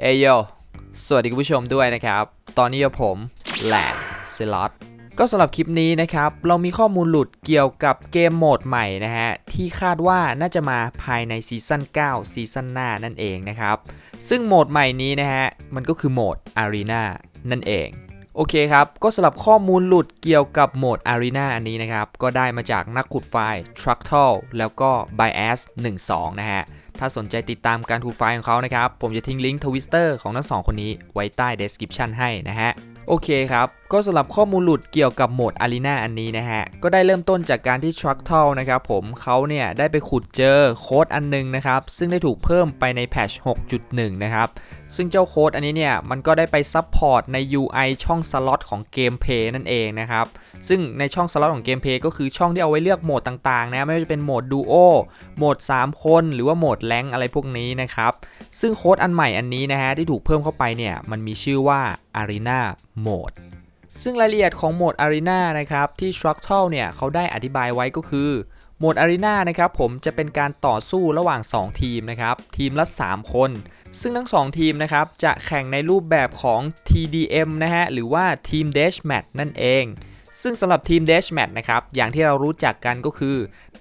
เอโย สวัสดีคุณผู้ชมด้วยนะครับ ตอนนี้กับผมแหลนเซลอตก็สำหรับคลิปนี้นะครับ เรามีข้อมูลหลุดเกี่ยวกับเกมโหมดใหม่นะฮะ ที่คาดว่าน่าจะมาภายในซีซั่น9 ซีซั่นหน้านั่นเองนะครับ ซึ่งโหมดใหม่นี้นะฮะ มันก็คือโหมด Arena นั่นเอง โอเคครับ ก็สำหรับข้อมูลหลุดเกี่ยวกับโหมด Arena อันนี้นะครับ ก็ได้มาจากนักขุดไฟล์ Tructal แล้วก็ Bias 12 นะฮะ ถ้าสนใจติดตามการขุดไฟล์ของเขานะครับ ผมจะทิ้งลิงก์ทวิสเตอร์ของทั้งสองคนนี้ไว้ใต้ description ให้นะฮะ โอเคครับก็สำหรับข้อมูลหลุดเกี่ยวกับโหมด Arena อันนี้นะฮะ ก็ได้เริ่มต้นจากการที่ Tructal นะครับผมเขาเนี่ยได้ไปขุดเจอโค้ดอันนึงนะครับ ซึ่งได้ถูกเพิ่มไปในแพทช์6.1 นะครับ ซึ่งเจ้าโค้ดอันนี้เนี่ย มันก็ได้ไปซับพอร์ตใน UI ช่องสล็อตของเกมเพย์นั่นเองนะครับ ซึ่งในช่องสล็อตของเกมเพย์ก็คือช่องที่เอาไว้เลือกโหมดต่างๆนะไม่ว่าจะเป็นโหมดดูโอโหมด 3 คน หรือว่าโหมดแรงอะไรพวกนี้นะครับซึ่งโค้ดอันใหม่อันนี้นะฮะที่ถูกเพิ่มเข้าไปเนี่ยมันมีชื่อว่า Arena Mode ซึ่งรายละเอียดของโหมด Arena นะครับที่ Structal เนี่ยเขาได้อธิบายไว้ก็คือโหมด Arena นะครับผมจะเป็นการต่อสู้ระหว่าง 2 ทีมนะครับทีมละ 3 คน ซึ่งทั้ง 2 ทีมนะครับจะแข่งในรูปแบบของ TDM นะฮะหรือว่า Team Deathmatch นั่นเอง ซึ่งสำหรับทีม Deathmatch นะครับอย่างที่เรารู้จักกันก็คือ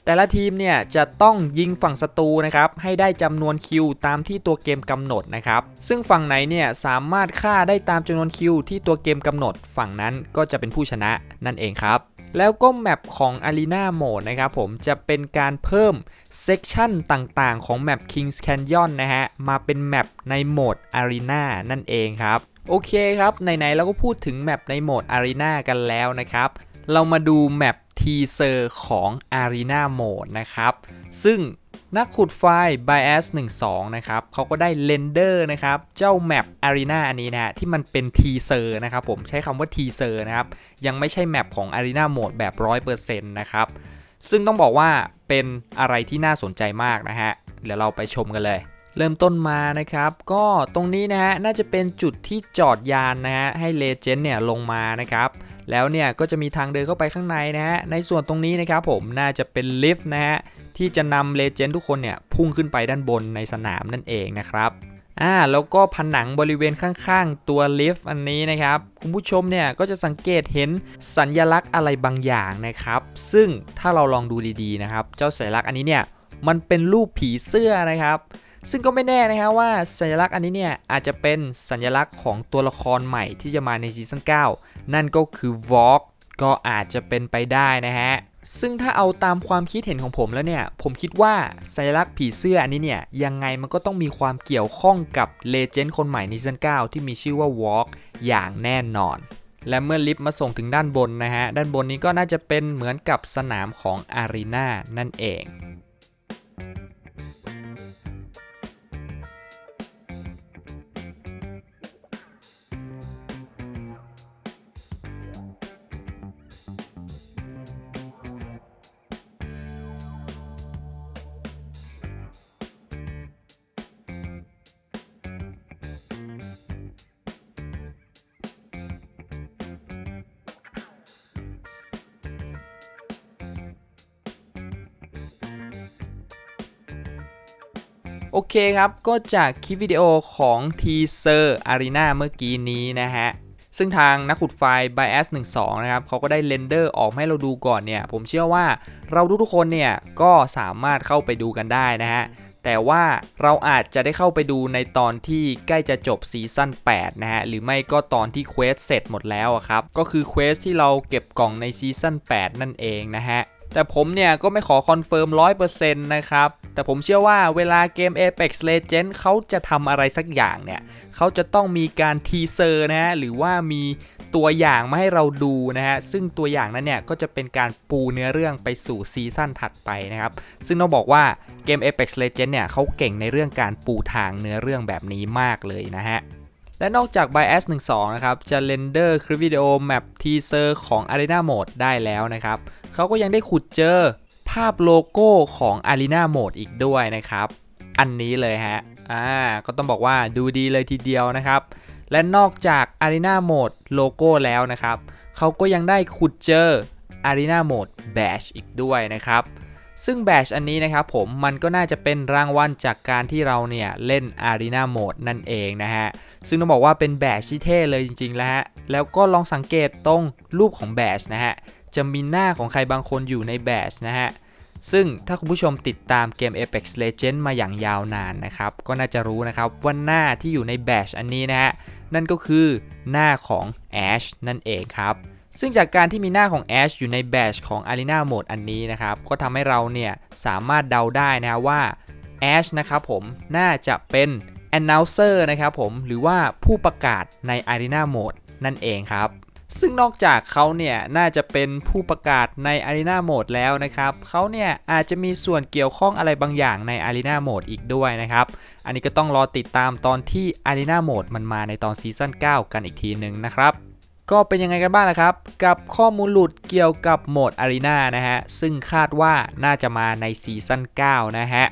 แต่ละทีมเนี่ยจะต้องยิงฝั่งศัตรูนะครับให้ได้จำนวนคิวตามที่ตัวเกมกำหนดนะครับซึ่งฝั่งไหนเนี่ยสามารถฆ่าได้ตามจำนวนคิวที่ตัวเกมกำหนด ฝั่งนั้นก็จะเป็นผู้ชนะนั่นเองครับแล้วก็แมปของ Arena Mode นะครับผมจะเป็นการเพิ่มเซกชันต่างๆ ของแมป Kings Canyon นะฮะมาเป็นแมปในโหมด Arena นั่นเองครับ โอเคครับ ไหนๆเราก็พูดถึงแมปในโหมด Arena กันแล้วนะครับ เรามาดูแมปทีเซอร์ของ Arena Mode นะครับ ซึ่งนักขุดไฟล์ Bias 12 นะครับเขาก็ได้เรนเดอร์นะครับ เจ้าแมป Arena อันนี้นะที่มันเป็นทีเซอร์นะครับผมใช้คำว่าทีเซอร์นะครับ ยังไม่ใช่แมปของ Arena Mode แบบ 100%นะครับ ซึ่งต้องบอกว่าเป็นอะไรที่น่าสนใจมากนะฮะ เดี๋ยวเราไปชมกันเลย เริ่มต้นมานะครับ ก็ตรงนี้นะฮะน่าจะเป็นจุดที่จอดยานนะฮะให้เลเจนด์เนี่ยลงมานะครับ แล้วเนี่ยก็จะมีทางเดินเข้าไปข้างในนะฮะในส่วนตรงนี้นะครับผมน่าจะเป็นลิฟต์นะฮะที่จะนำเลเจนด์ทุกคนเนี่ยพุ่งขึ้นไปด้านบนในสนามนั่นเองนะครับอ่าแล้วก็ผนังบริเวณข้างๆ ตัวลิฟต์อันนี้นะครับ คุณผู้ชมเนี่ยก็จะสังเกตเห็นสัญญลักษณ์อะไรบางอย่างนะครับ ซึ่งถ้าเราลองดูดีๆนะครับ เจ้าสัญลักษณ์อันนี้เนี่ยมันเป็นรูปผีเสื้อนะครับ ซึ่งก็ไม่แน่นะครับว่าสัญลักษณ์อันนี้เนี่ยอาจจะเป็นสัญลักษณ์ของตัวละครใหม่ที่จะมาในซีซั่น9 นั่นก็คือ v o g ก็อาจจะเป็นไปได้นะฮะ ซึ่งถ้าเอาตามความคิดเห็นของผมแล้วเนี่ย ผมคิดว่าสัญลักษณ์ผีเสื้ออันนี้เนี่ย ยังไงมันก็ต้องมีความเกี่ยวข้องกับเลเจนด์คนใหม่ในซีซั่น9 ที่มีชื่อว่า Walk อย่างแน่นอน และเมื่อลิฟต์มาส่งถึงด้านบนนะฮะ ด้านบนนี้ก็น่าจะเป็นเหมือนกับสนามของอารีนานั่นเอง โอเคครับ ก็จากคลิปวิดีโอของทีเซอร์อารีนาเมื่อกี้นี้นะฮะ ซึ่งทางนักขุดไฟล์ Bias 12 นะครับเขาก็ได้เรนเดอร์ออกให้เราดูก่อนเนี่ย ผมเชื่อว่าเราทุกๆคนเนี่ย ก็สามารถเข้าไปดูกันได้นะฮะ แต่ว่าเราอาจจะได้เข้าไปดูในตอนที่ใกล้จะจบซีซั่น 8 นะฮะ หรือไม่ก็ตอนที่เควสเสร็จหมดแล้วครับ ก็คือเควสที่เราเก็บกล่องในซีซั่น 8 นั่นเองนะฮะ แต่ผมเนี่ยก็ไม่ขอคอนเฟิร์ม100%นะครับ แต่ผมเชื่อว่าเวลาเกม Apex Legends เขาจะทำอะไรสักอย่างเนี่ย เขาจะต้องมีการทีเซอร์นะฮะ หรือว่ามีตัวอย่างมาให้เราดูนะฮะ ซึ่งตัวอย่างนั้นเนี่ย ก็จะเป็นการปูเนื้อเรื่องไปสู่ซีซั่นถัดไปนะครับ ซึ่งต้องบอกว่าเกม Apex Legends เนี่ยเขาเก่งในเรื่องการปูทางเนื้อเรื่องแบบนี้มากเลยนะฮะ และนอกจาก Bias 12 นะครับ จะเรนเดอร์คลิปวิดีโอแมปทีเซอร์ของ Arena Mode ได้แล้วนะครับ เขาก็ยังได้ขุดเจอภาพโลโก้ของ Arena Mode อีกด้วยนะครับ อันนี้เลยฮะ อ่า ก็ต้องบอกว่าดูดีเลยทีเดียวนะครับ และนอกจาก Arena Mode โลโก้แล้วนะครับ เขาก็ยังได้ขุดเจอ Arena Mode Bash อีกด้วยนะครับ ซึ่งแบชอันนี้นะครับผมมันก็น่าจะเป็นรางวัลจากการที่เราเนี่ยเล่น Arena Mode นั่นเองนะฮะ ซึ่งต้องบอกว่าเป็นแบชที่เท่เลยจริงๆแล้วฮะ แล้วก็ลองสังเกตตรงรูปของแบชนะฮะ จะมีหน้าของใครบางคนอยู่ในแบชนะฮะ ซึ่งถ้าคุณผู้ชมติดตามเกม Apex Legends มาอย่างยาวนานนะครับ ก็น่าจะรู้นะครับว่าหน้าที่อยู่ในแบชอันนี้นะฮะ นั่นก็คือหน้าของ Ash นั่นเองครับ ซึ่งจากการที่มีหน้าของ Ash อยู่ในแบชของ Arena Mode อันนี้นะครับ ก็ทำให้เราเนี่ยสามารถเดาได้นะว่า Ash นะครับผมน่าจะเป็น Announcer นะครับผมหรือว่าผู้ประกาศใน Arena Mode นั่นเองครับ ซึ่งนอกจากเขาเนี่ยน่าจะเป็นผู้ประกาศใน Arena Mode แล้วนะครับเขาเนี่ยอาจจะมีส่วนเกี่ยวข้องอะไรบางอย่างใน Arena Mode อีกด้วยนะครับ อันนี้ก็ต้องรอติดตามตอนที่ Arena Mode มันมาในตอนซีซั่น9 กันอีกทีหนึ่งนะครับ ก็เป็นยังไงกันบ้างล่ะครับ กับข้อมูลหลุดเกี่ยวกับโหมด Arena นะฮะ ซึ่งคาดว่าน่าจะมาในซีซั่น9 นะฮะ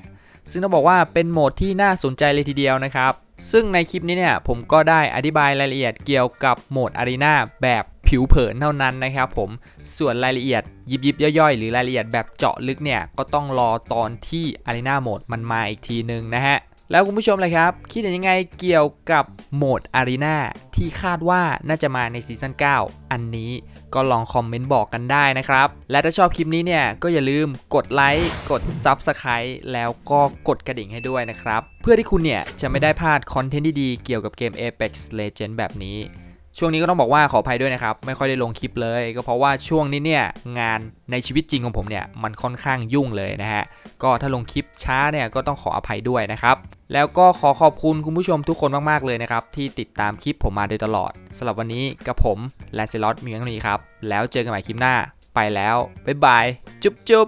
ซึ่งต้องบอกว่าเป็นโหมดที่น่าสนใจเลยทีเดียวนะครับ ซึ่งในคลิปนี้เนี่ยผมก็ได้อธิบายรายละเอียดเกี่ยวกับโหมด Arena แบบผิวเผินเท่านั้นนะครับผมส่วนรายละเอียดยิบยิบย่อยๆ หรือรายละเอียดแบบเจาะลึกเนี่ยก็ต้องรอตอนที่ Arena Mode มันมาอีกทีนึงนะฮะแล้วคุณผู้ชมเลยครับ คิดเห็นยังไงเกี่ยวกับโหมด Arena ที่คาดว่าน่าจะมาในซีซั่น9 อันนี้ก็ลองคอมเมนต์บอกกันได้นะครับ และถ้าชอบคลิปนี้เนี่ยก็อย่าลืมกดไลค์กด Subscribe แล้วก็กดกระดิ่งให้ด้วยนะครับ เพื่อที่คุณเนี่ยจะไม่ได้พลาดคอนเทนต์ดีๆเกี่ยวกับเกม Apex Legends แบบนี้ ช่วงนี้ก็ต้องบอกว่าขออภัยด้วยนะครับ ไม่ค่อยได้ลงคลิปเลย ก็เพราะว่าช่วงนี้เนี่ยงานในชีวิตจริงของผมเนี่ยมันค่อนข้างยุ่งเลยนะฮะก็ถ้าลงคลิปช้าเนี่ยก็ต้องขออภัยด้วยนะครับ แล้วก็ขอขอบคุณคุณผู้ชมทุกคนมากๆเลยนะครับ ที่ติดตามคลิปผมมาโดยตลอดสำหรับวันนี้กับผมแลนเซลอตมีเพียเท่านี้ครับแล้วเจอกันใหม่คลิปหน้า ไปแล้วบ๊ายบายจุ๊บจุ๊บ